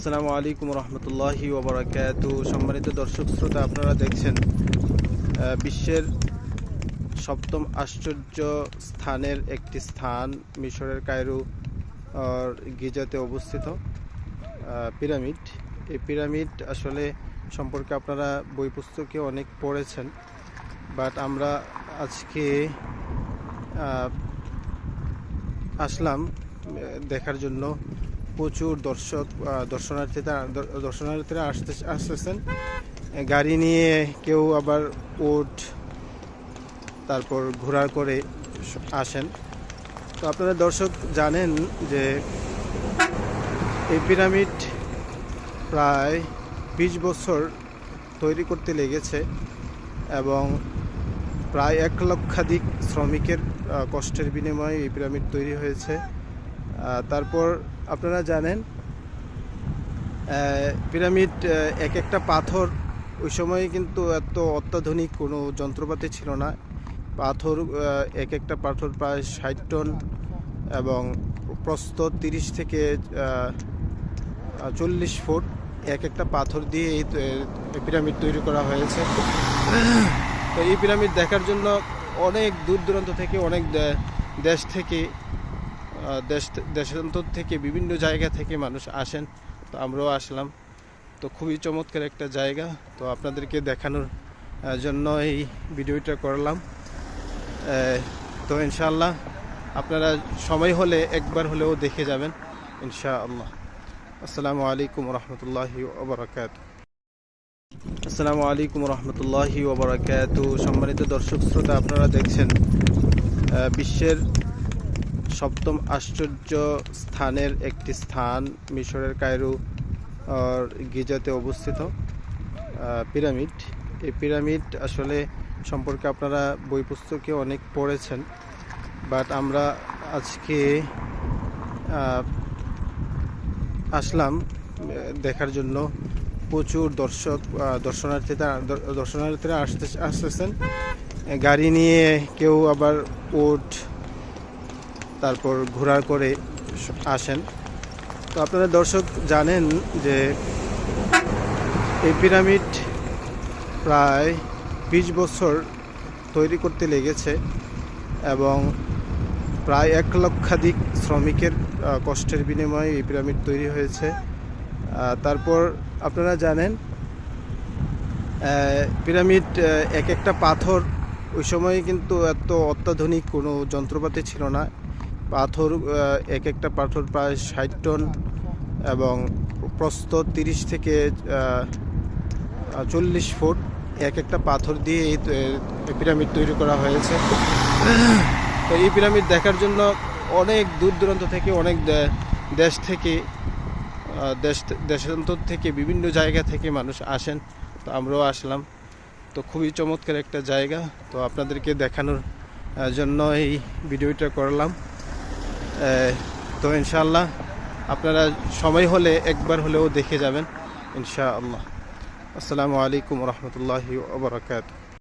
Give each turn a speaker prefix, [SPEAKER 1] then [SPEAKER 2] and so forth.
[SPEAKER 1] আসসালামু আলাইকুম রহমতুল্লাহি ওবরাকাত সম্মানিত দর্শক শ্রোতা, আপনারা দেখছেন বিশ্বের সপ্তম আশ্চর্য স্থানের একটি স্থান মিশরের কায়রু গিজাতে অবস্থিত পিরামিড। এই পিরামিড আসলে সম্পর্কে আপনারা বই পুস্তকে অনেক পড়েছেন, বাট আমরা আজকে আসলাম দেখার জন্য। প্রচুর দর্শক দর্শনার্থীরা দর্শনার্থীরা আসতে, আসতেছেন। গাড়ি নিয়ে কেউ আবার উট তারপর ঘোরা করে আসেন। তো আপনারা দর্শক জানেন যে এই পিরামিড প্রায় বিশ বছর তৈরি করতে লেগেছে এবং প্রায় এক লক্ষাধিক শ্রমিকের কষ্টের বিনিময়ে এই পিরামিড তৈরি হয়েছে। তারপর আপনারা জানেন পিরামিড এক একটা পাথর ওই সময়ে কিন্তু এত অত্যাধুনিক কোনো যন্ত্রপাতি ছিল না। পাথর এক একটা পাথর প্রায় ষাট টন এবং প্রস্ত তিরিশ থেকে চল্লিশ ফুট এক একটা পাথর দিয়ে এই পিরামিড তৈরি করা হয়েছে। তো এই পিরামিড দেখার জন্য অনেক দূর দূরান্ত থেকে, অনেক দেশ থেকে দেশ দেশান্তর থেকে বিভিন্ন জায়গা থেকে মানুষ আসেন। তো আমরাও আসলাম। তো খুবই চমৎকার একটা জায়গা। তো আপনাদেরকে দেখানোর জন্য এই ভিডিওটা করলাম। তো ইনশাআল্লাহ আপনারা সময় হলে একবার হলেও দেখে যাবেন, ইনশাআল্লাহ। আসসালামু আলাইকুম রহমতুল্লাহি ওবরাকাত। আসসালামু আলাইকুম রহমতুল্লাহি ওবরাকাত। সম্মানিত দর্শক, শ্রোতা, আপনারা দেখছেন বিশ্বের সপ্তম আশ্চর্য স্থানের একটি স্থান মিশরের কায়রো গিজাতে অবস্থিত পিরামিড। এই পিরামিড আসলে সম্পর্কে আপনারা বই পুস্তকে অনেক পড়েছেন, বাট আমরা আজকে আসলাম দেখার জন্য। প্রচুর দর্শক দর্শনার্থীরা দর্শনার্থীরা আসতে আসতেছেন। গাড়ি নিয়ে কেউ আবার উট তারপর ঘোড়া করে আসেন। তো আপনারা দর্শক জানেন যে এই পিরামিড প্রায় বিশ বছর তৈরি করতে লেগেছে এবং প্রায় এক লক্ষাধিক শ্রমিকের কষ্টের বিনিময়ে এই পিরামিড তৈরি হয়েছে। তারপর আপনারা জানেন পিরামিড এক একটা পাথর ওই সময়ে কিন্তু এত অত্যাধুনিক কোনো যন্ত্রপাতি ছিল না। পাথর এক একটা পাথর প্রায় ষাট টন এবং প্রস্থ তিরিশ থেকে চল্লিশ ফুট। এক একটা পাথর দিয়ে এই পিরামিড তৈরি করা হয়েছে। তো এই পিরামিড দেখার জন্য অনেক দূর দূরান্ত থেকে, অনেক দেশ থেকে দেশ, দেশান্তর থেকে, বিভিন্ন জায়গা থেকে মানুষ আসেন। তো আমরাও আসলাম। তো খুবই চমৎকার একটা জায়গা। তো আপনাদেরকে দেখানোর জন্য এই ভিডিওটা করলাম। তো ইনশাআল্লাহ আপনারা সময় হলে একবার হলেও দেখে যাবেন ইনশাআল্লাহ। আসসালামু আলাইকুম রহমতুল্লাহি ওবরাকাত